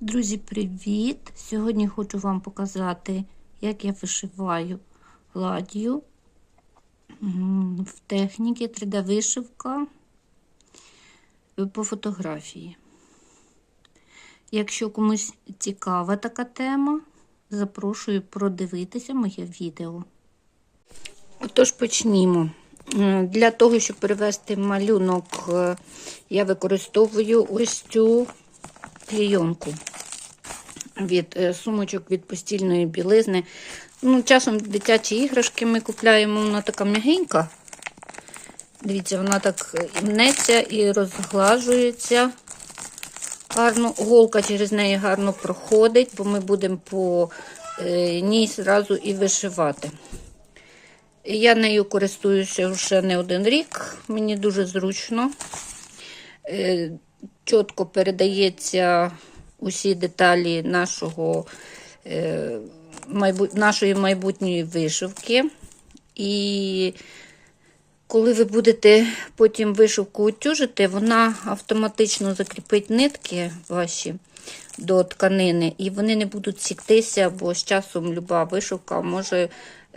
Друзі, привіт! Сьогодні хочу вам показати, як я вишиваю гладдю в техніці 3D-вишивка е, по фотографії. Якщо комусь цікава така тема, запрошую продивитися моє відео. Отож, почнімо. Для того, щоб перевести малюнок, е, я використовую ось цю клейонку від е, сумочок від постільної білизни. Ну, Часом дитячі іграшки ми купляємо, вона така м'ягенька. Дивіться, вона так і мнеться і розглажується. Гарно, голка через неї гарно проходить, бо ми будемо по е, ній зразу і вишивати. Я нею користуюся вже не один рік, мені дуже зручно. Е, чітко передається усі деталі нашого, е, нашої майбутньої вишивки. І коли ви будете потім вишивку утюжити, вона автоматично закріпить нитки ваші до тканини, і вони не будуть сіктися, бо з часом люба вишивка може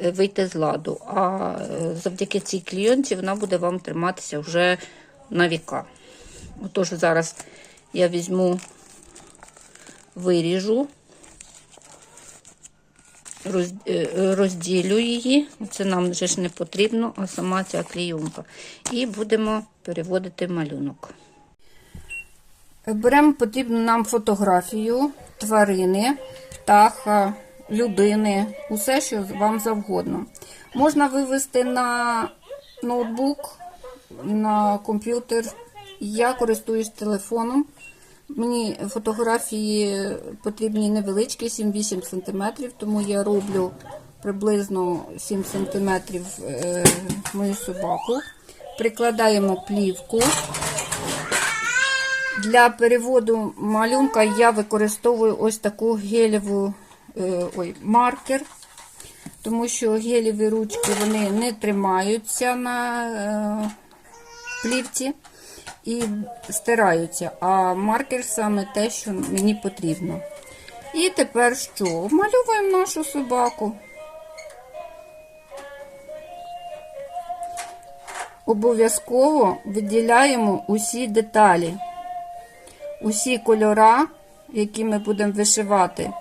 е, вийти з ладу. А е, завдяки цій клійонці вона буде вам триматися вже на віка. Отож, зараз я візьму, виріжу, е, розділю її. Це нам вже ж не потрібно, а сама ця клейонка. І будемо переводити малюнок. Беремо потрібну нам фотографію тварини, птаха, людини, усе, що вам завгодно. Можна вивести на ноутбук, на комп'ютер. Я користуюсь телефоном. Мені фотографії потрібні невеличкі, 7-8 см, тому я роблю приблизно 7 см е, мою собаку. Прикладаємо плівку. Для переводу малюнка я використовую ось таку гелеву е, ой, маркер, тому що гелеві ручки вони не тримаються на е, плівці і стираються, а маркер саме те, що мені потрібно. І тепер що? Вмальовуємо нашу собаку. Обов'язково виділяємо усі деталі, усі кольора, які ми будемо вишивати,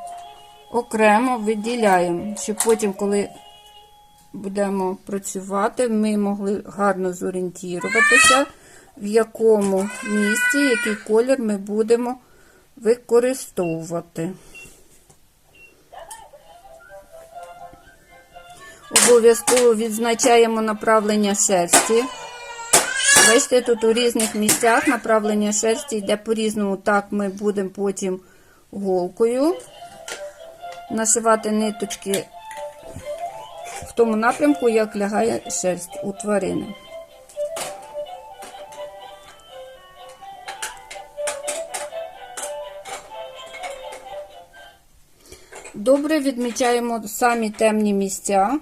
окремо виділяємо, щоб потім, коли будемо працювати, ми могли гарно зорієнтуватися, в якому місці, який колір ми будемо використовувати. Обов'язково відзначаємо направлення шерсті. Бачите, тут у різних місцях направлення шерсті йде по-різному. Так ми будемо потім голкою нашивати ниточки в тому напрямку, як лягає шерсть у тварини. Добре відмічаємо самі темні місця.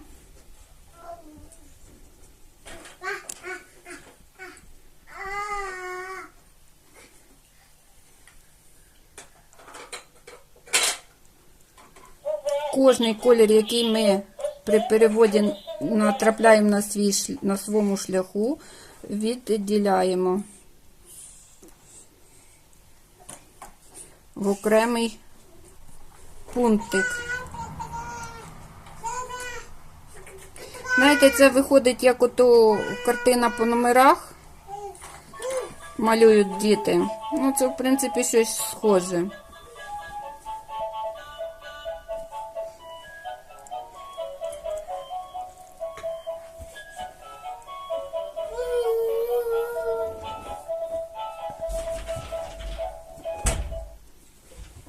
Кожний колір, який ми при переводі натрапляємо на, свій, на своєму шляху, відділяємо в окремий пунктик. Знаєте, це виходить як ото картина по номерах малюють діти. Ну, це, в принципі, щось схоже.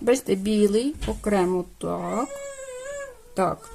Бачите, білий окремо так. Так.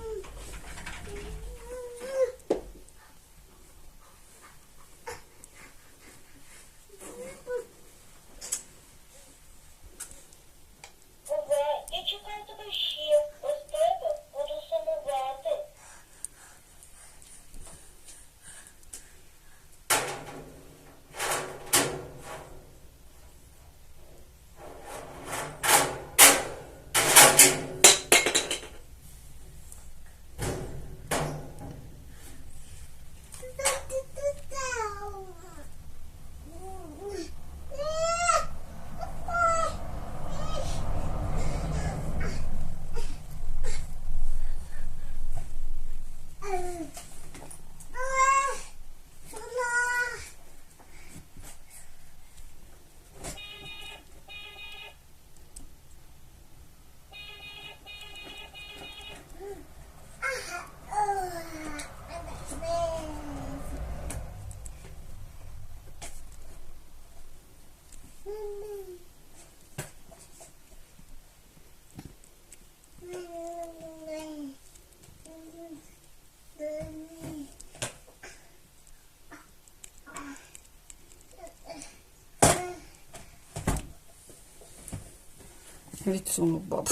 Відсунув бабу.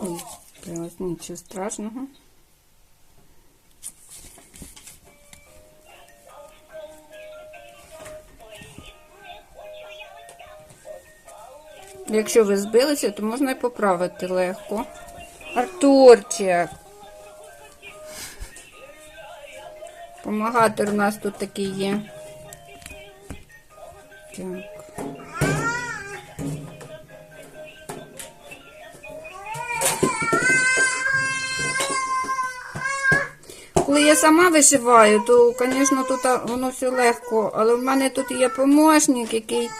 Ой, прямо нічого страшного. Якщо ви збилися, то можна і поправити легко. Артурчик. Помагатор у нас тут такий є. Сама вишиваю, то, звісно, тут воно все легко, але в мене тут є помощник, який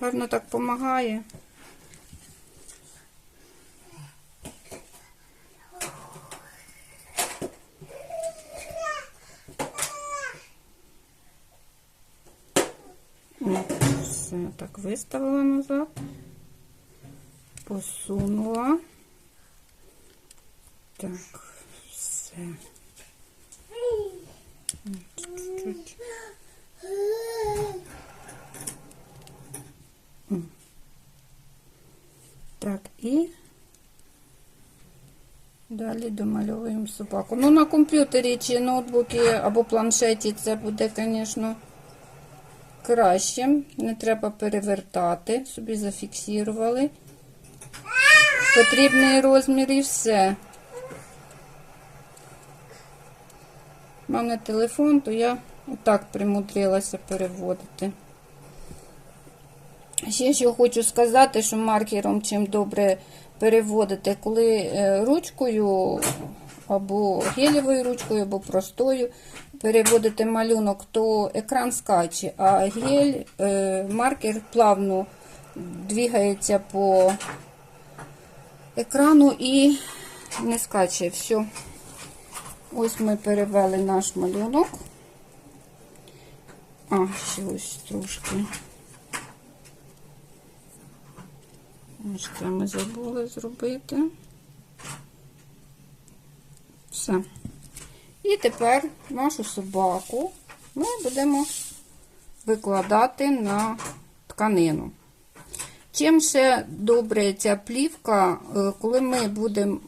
гарно так допомагає. Все, так виставила назад, посунула. Так, Так, і далі домальовуємо собаку. Ну, на комп'ютері чи ноутбуці або планшеті це буде, звісно, краще. Не треба перевертати, собі зафіксували. Потрібний розмір і все. У мене телефон, то я отак примудрилася переводити. Ще що хочу сказати, що маркером чим добре переводити, коли е, ручкою або гелєвою ручкою, або простою переводити малюнок, то екран скаче, а гель, е, маркер плавно двигається по екрану і не скаче. Все. Ось ми перевели наш малюнок. А, ще ось трошки. Ось це ми забули зробити. Все. І тепер нашу собаку ми будемо викладати на тканину. Чим ще добре ця плівка, е, коли ми будемо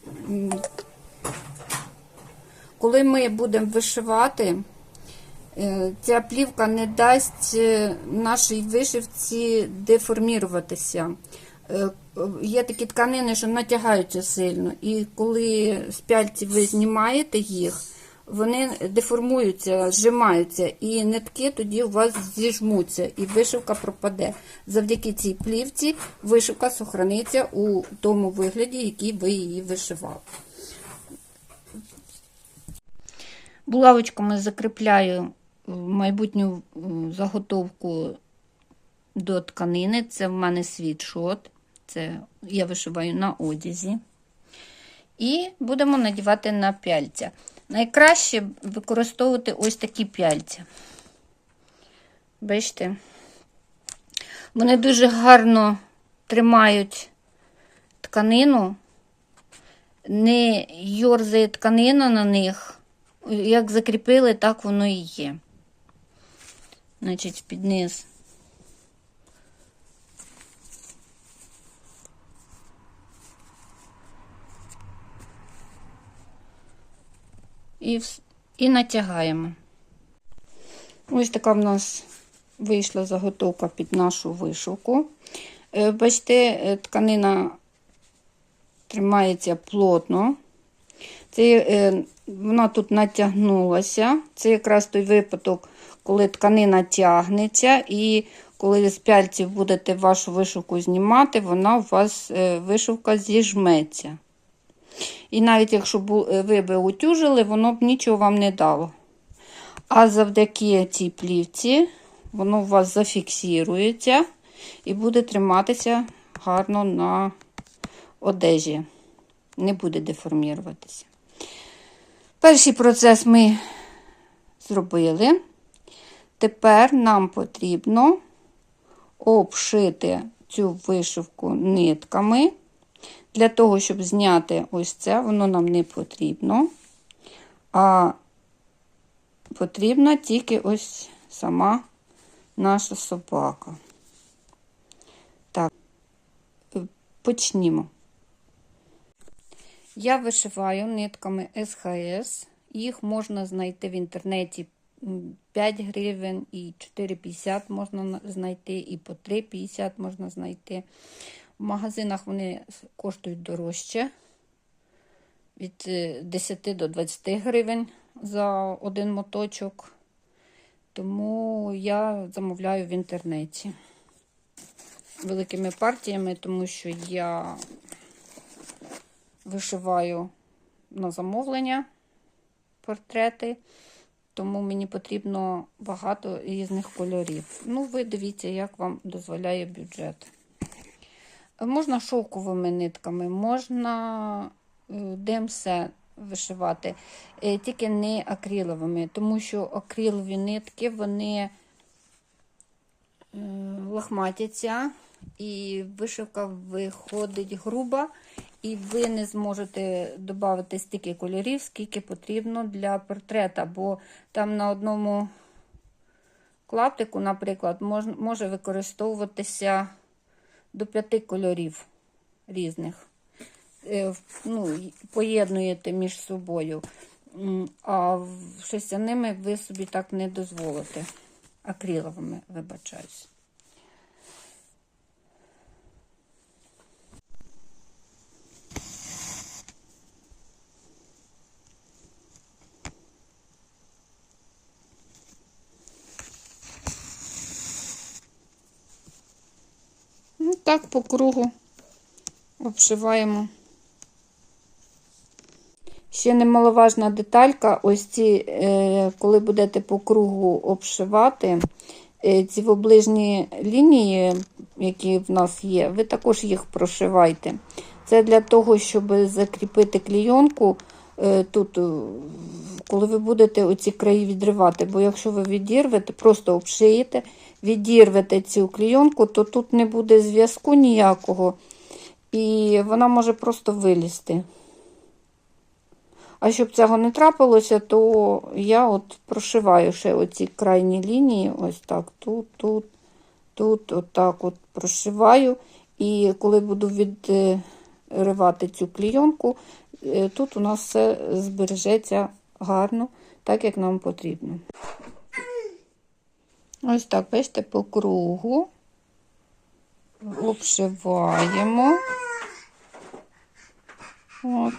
коли ми будемо вишивати, е, ця плівка не дасть е, нашій вишивці деформіруватися. Е, Є такі тканини, що натягаються сильно, і коли з пяльці ви знімаєте їх, вони деформуються, зжимаються, і нитки тоді у вас зіжмуться, і вишивка пропаде. Завдяки цій плівці вишивка сохраниться у тому вигляді, який ви її вишивали. Булавочками закріпляю майбутню е, заготовку до тканини. Це в мене світшот. Це я вишиваю на одязі. І будемо надівати на пяльця. Найкраще використовувати ось такі пяльця. Бачите? Вони дуже гарно тримають тканину, не йорзає тканина на них. Як закріпили, так воно і є. Значить, під низ. І, і натягаємо. Ось така в нас вийшла заготовка під нашу вишивку. Е, Бачите, е, тканина тримається плотно. Це, е, вона тут натягнулася. Це якраз той випадок, коли тканина тягнеться, і коли з пяльців будете вашу вишивку знімати, вона у вас е, вишивка зіжметься. І навіть якщо е, ви би утюжили, воно б нічого вам не дало. А завдяки цій плівці воно у вас зафіксується і буде триматися гарно на одежі. Не буде деформіруватися. Перший процес ми зробили. Тепер нам потрібно обшити цю вишивку нитками. Для того, щоб зняти ось це, воно нам не потрібно. А потрібна тільки ось сама наша собака. Так, почнімо. Я вишиваю нитками СХС. Їх можна знайти в інтернеті 5 гривень і 4,50 можна знайти, і по 3,50 можна знайти. В магазинах вони коштують дорожче від е, 10 до 20 гривень за один моточок. Тому я замовляю в інтернеті великими партіями, тому що я вишиваю на замовлення портрети, тому мені потрібно багато різних кольорів. Ну, ви дивіться, як вам дозволяє бюджет. Можна шовковими нитками, можна е, ДМС вишивати, е, тільки не акриловими, тому що акрилові нитки вони е, лохматяться, і вишивка виходить груба, і ви не зможете додати стільки кольорів, скільки потрібно для портрета, бо там на одному клаптику, наприклад, мож, може використовуватися до п'яти кольорів різних. Е, Ну, поєднуєте між собою. А шерстяними ви собі так не дозволите. Акриловими, вибачаюсь. Ну, так по кругу обшиваємо. Ще немаловажна деталька, ось ці, е, коли будете по кругу обшивати, е, ці в оближні лінії, які в нас є, ви також їх прошивайте. Це для того, щоб закріпити клійонку тут, е, коли ви будете оці краї відривати. Бо якщо ви відірвете, просто обшиєте, відірвете цю клійонку, то тут не буде зв'язку ніякого, і вона може просто вилізти. А щоб цього не трапилося, то я от прошиваю ще оці крайні лінії, ось так, тут, тут, тут, отак от прошиваю. І коли буду відривати цю клійонку, е, тут у нас все збережеться гарно, так як нам потрібно. Ось так, бачите, по кругу обшиваємо. От.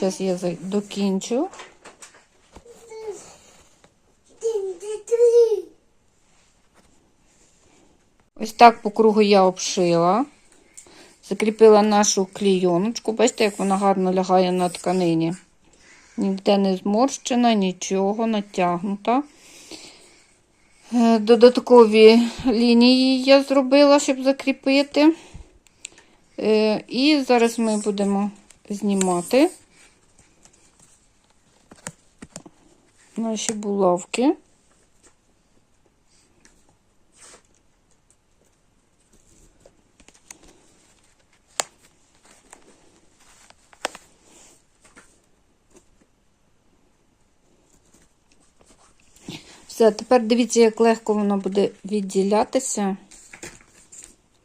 Зараз я докінчу. Ось так по кругу я обшила. Закріпила нашу клійоночку. Бачите, як вона гарно лягає на тканині. Ніде не зморщена, нічого, натягнута. Е, Додаткові лінії я зробила, щоб закріпити. Е, І зараз ми будемо знімати наші булавки. Все, тепер дивіться, як легко воно буде відділятися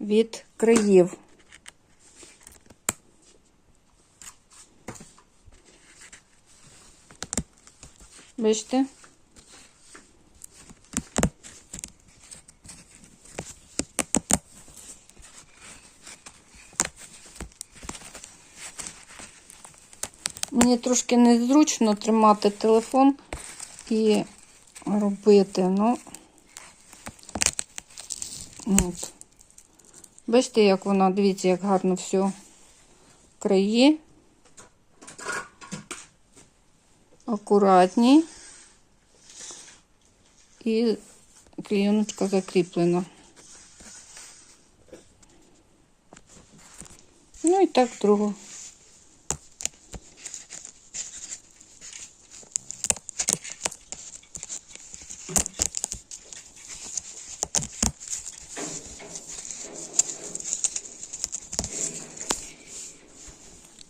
від країв. Бачите? Мені трошки незручно тримати телефон і робити, ну. От. Бачите, як вона, дивіться, як гарно все краї. Акуратні. І клеєночка закріплена. Ну і так другу.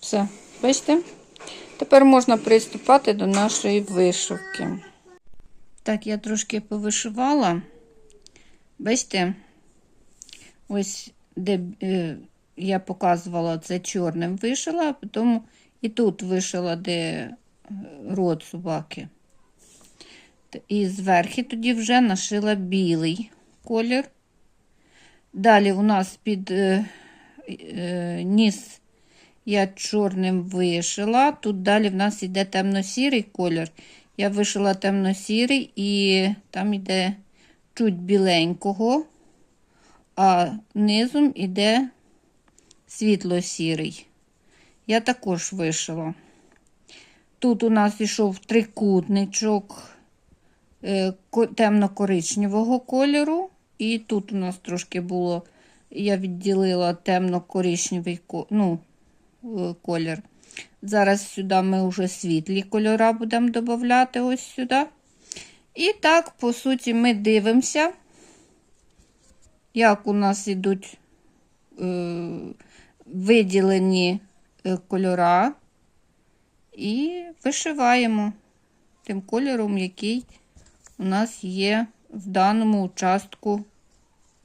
Все, бачите? Тепер можна приступати до нашої вишивки. Так, я трошки повишивала. Бачите, ось де е, я показувала, це чорним вишила, а потім і тут вишила, де е, рот собаки. І зверху тоді вже нашила білий колір. Далі у нас під е, е, ніс я чорним вишила. Тут далі в нас йде темно-сірий колір. Я вишила темно-сірий і там йде чуть біленького, а низом йде світло-сірий. Я також вишила. Тут у нас йшов трикутничок е, темно-коричневого кольору, і тут у нас трошки було, я відділила темно-коричневий ко- ну, колір. Зараз сюди ми вже світлі кольора будемо додати ось сюди. І так, по суті, ми дивимося, як у нас йдуть е, виділені е, кольора, і вишиваємо тим кольором, який у нас є в даному участку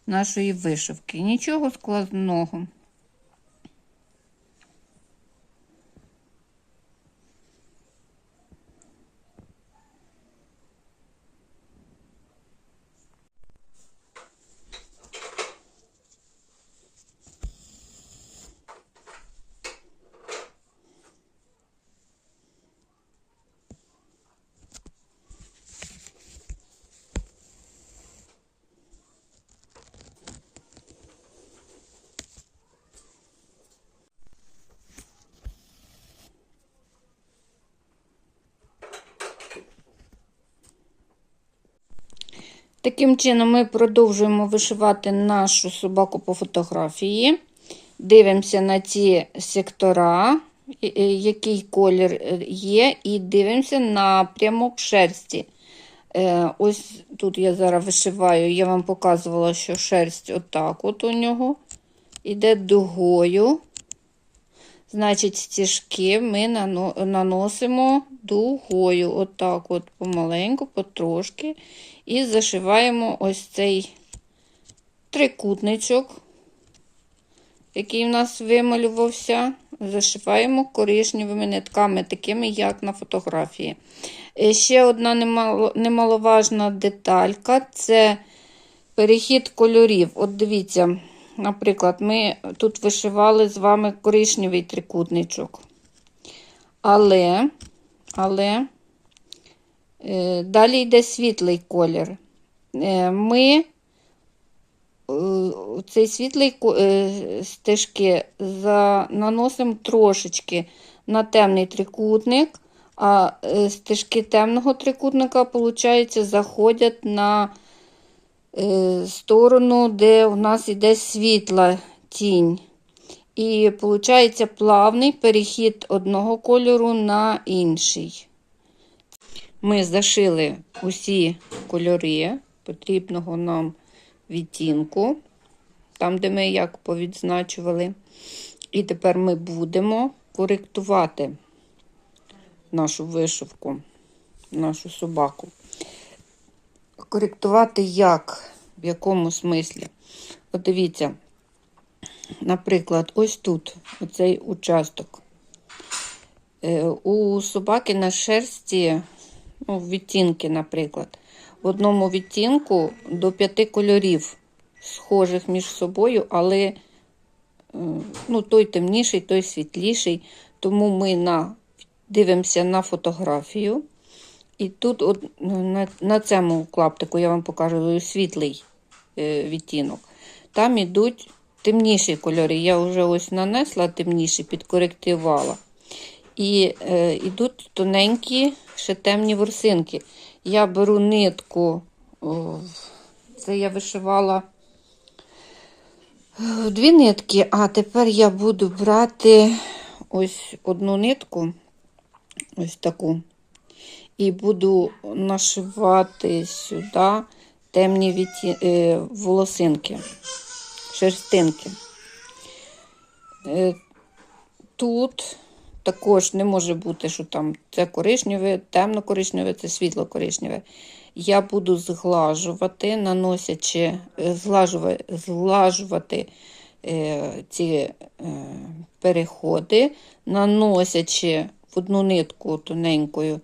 нашої вишивки. Нічого складного. Таким чином, ми продовжуємо вишивати нашу собаку по фотографії. Дивимося на ці сектора, який колір є, і дивимося напрямок шерсті. Е, Ось тут я зараз вишиваю, я вам показувала, що шерсть отак от у нього іде дугою. Значить, стіжки ми наносимо дугою, отак от помаленьку, потрошки. І зашиваємо ось цей трикутничок, який в нас вималювався. Зашиваємо коричневими нитками, такими, як на фотографії. Е, Ще одна немаловажна деталька це перехід кольорів. От дивіться, наприклад, ми тут вишивали з вами коричневий трикутничок. Але, але Далі йде світлий колір. Е, Ми е, цей світлий е, стежки наносимо трошечки на темний трикутник, а е, стежки темного трикутника, виходить, заходять на е, сторону, де у нас йде світла тінь. І виходить плавний перехід одного кольору на інший. Ми зашили усі кольори потрібного нам відтінку, там, де ми як повідзначували. І тепер ми будемо коректувати нашу вишивку, нашу собаку. Коректувати як? В якому смислі? От дивіться, наприклад, ось тут, оцей участок. Е, У собаки на шерсті ну, відтінки, наприклад. В одному відтінку до п'яти кольорів, схожих між собою, але е, ну, той темніший, той світліший. Тому ми на, дивимося на фотографію. І тут от, на, на цьому клаптику я вам покажу світлий е, відтінок. Там ідуть темніші кольори. Я вже ось нанесла темніші, підкоректувала. І е, йдуть тоненькі, ще темні ворсинки. Я беру нитку, це я вишивала е, дві нитки, а тепер я буду брати ось одну нитку, ось таку, і буду нашивати сюди темні відті... е, волосинки, шерстинки. Е, тут також не може бути, що там це коричневе, темно-коричневе, це світло-коричневе. Я буду зглажувати, наносячи, е, зглажувати, зглажувати е, ці е, переходи, наносячи в одну нитку тоненькою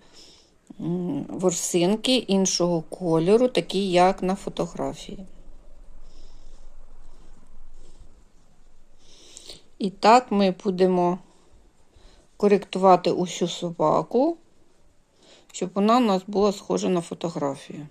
ворсинки іншого кольору, такі як на фотографії. І так ми будемо коректувати усю собаку, щоб вона у нас була схожа на фотографію.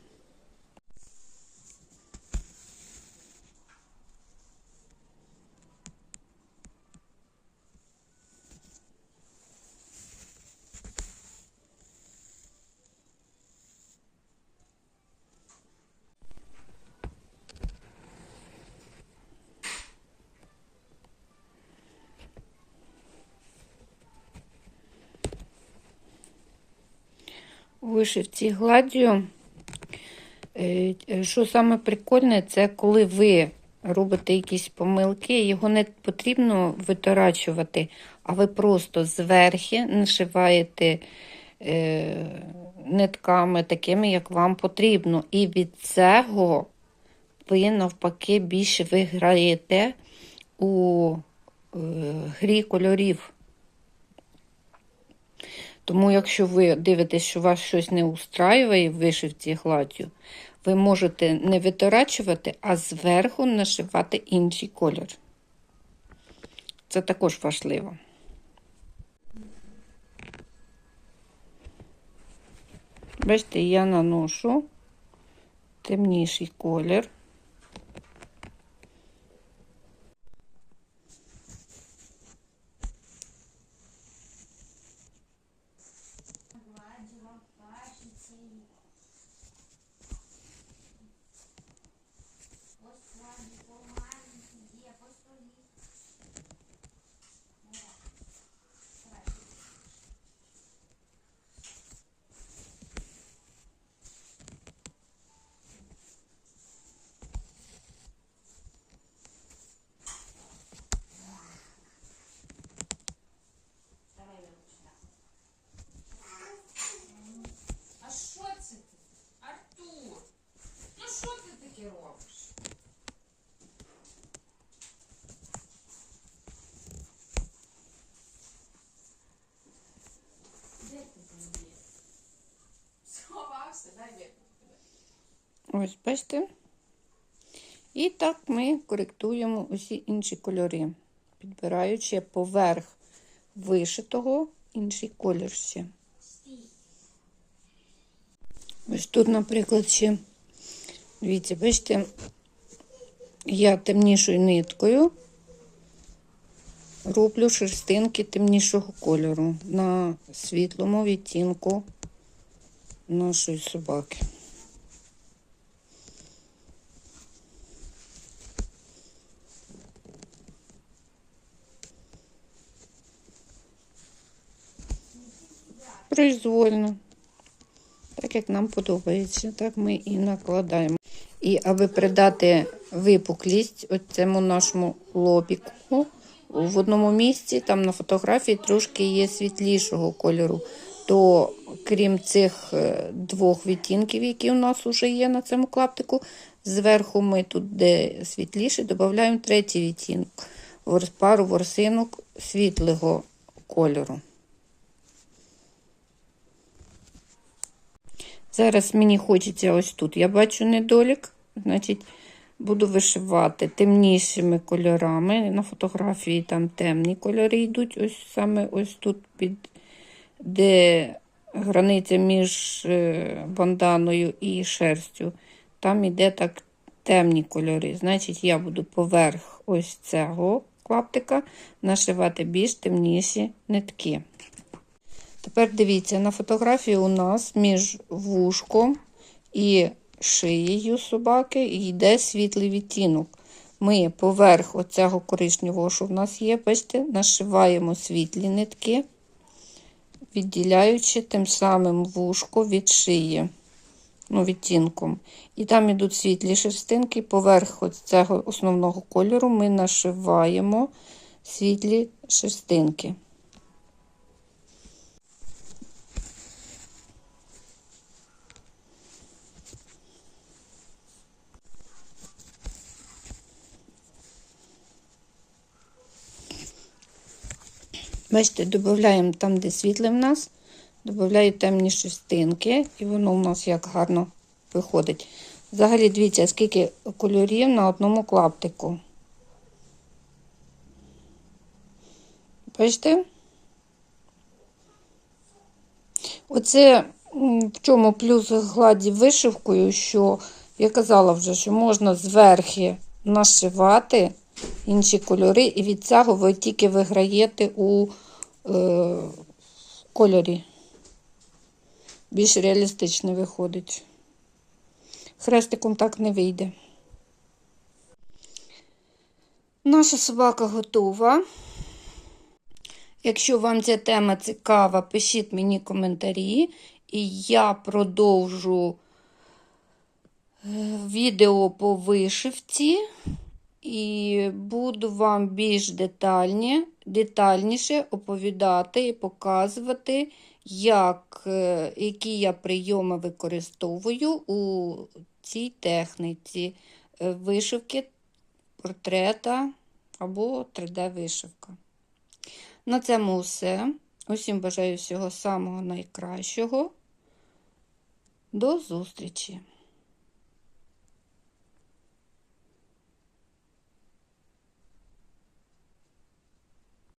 Вишивці гладдю. е, е, Що саме прикольне, це коли ви робите якісь помилки, його не потрібно виторачувати, а ви просто зверхи нашиваєте е, нитками такими, як вам потрібно. І від цього ви навпаки більше виграєте у грі кольорів. Тому, якщо ви дивитесь, що вас щось не устраює в вишивці гладдю, ви можете не виторачувати, а зверху нашивати інший колір. Це також важливо. Бачите, я наношу темніший колір. А що це ти? Артур? Ну що ти таке робиш? Де ти там є? Сховався, дай випадку тебе. Ось, бачите? І так ми коректуємо усі інші кольори, підбираючи поверх вишитого інший колір ще. Ось тут, наприклад, ще, дивіться, бачите, я темнішою ниткою роблю шерстинки темнішого кольору на світлому відтінку нашої собаки. Произвольно. Так як нам подобається, так ми і накладаємо. І аби придати випуклість цьому нашому лобіку, в одному місці, там на фотографії трошки є світлішого кольору. То крім цих е, двох відтінків, які у нас вже є на цьому клаптику, зверху ми тут, де світліше, додаємо третій відтінок, пару ворсинок світлого кольору. Зараз мені хочеться ось тут. Я бачу недолік, значить, буду вишивати темнішими кольорами. На фотографії там темні кольори йдуть. Ось саме ось тут, під, де границя між е, банданою і шерстю. Там іде так темні кольори. Значить, я буду поверх ось цього клаптика нашивати більш темніші нитки. Тепер дивіться, на фотографії у нас між вушком і шиєю собаки йде світлий відтінок. Ми поверх оцього коричневого, що в нас є, бачите, нашиваємо світлі нитки, відділяючи тим самим вушко від шиї, ну, відтінком. І там йдуть світлі шерстинки, поверх цього основного кольору ми нашиваємо світлі шерстинки. Бачите, додаємо там, де світле в нас, додаю темні шестинки, і воно у нас як гарно виходить. Взагалі, дивіться, скільки кольорів на одному клаптику. Бачите? Оце в чому плюс гладі вишивкою, що я казала вже, що можна зверхи нашивати інші кольори, і від цього ви тільки виграєте у е, кольорі. Більш реалістично виходить. Хрестиком так не вийде. Наша собака готова. Якщо вам ця тема цікава, пишіть мені коментарі, і я продовжу е, відео по вишивці і буду вам більш детальні, детальніше оповідати і показувати, як, е, які я прийоми використовую у цій техніці е, вишивки портрета або 3D-вишивка. На цьому все. Усім бажаю всього самого найкращого. До зустрічі!